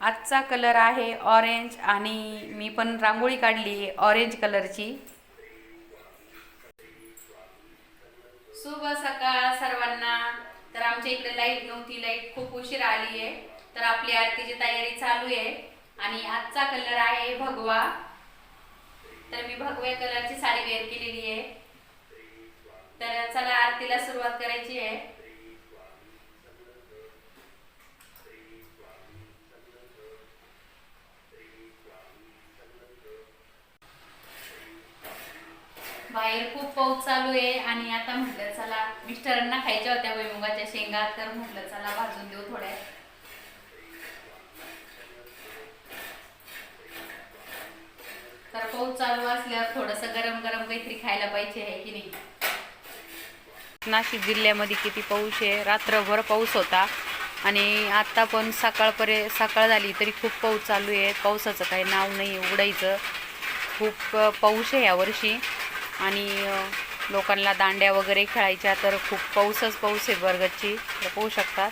आजचा कलर आहे ऑरेंज आणि मी पण रांगोळी काढली आहे ऑरेंज कलरची. शुभ सकाळ सर्वांना. तर आमच्या इकडे लाइट नव्हती लाइट खूप उशीर आली आहे. तर आपली आरतीची तयारी चालू आहे. आणि आजचा कलर आहे भगवा. तर मी भगव्या कलरची साडी वेअर केलेली आहे. तर चला आरतीला सुरुवात करायची आहे. बाहेर खूप पाऊस चालू आहे आणि आता म्हटलं चला मिस्टरांना खायच्या होत्या भुईमुगाच्या शेंगा तर म्हटलं चला भाजून देऊ थोड्या. तर पाऊस चालू असल्यावर थोडस गरम गरम काहीतरी खायला पाहिजे आहे की नाही? नाशिक जिल्ह्यामध्ये किती पाऊस आहे? रात्रभर पाऊस होता आणि आत्ता पण सकाळपर्यंत सकाळ झाली तरी खूप पाऊस चालू आहे. पावसाचं काही नाव नाही उघडायचं खूप पाऊस आहे यावर्षी आणि लोकांना दांड्या वगैरे खेळायच्या तर खूप पाऊसच पाऊस आहे बरगदची. तर पाहू शकतात.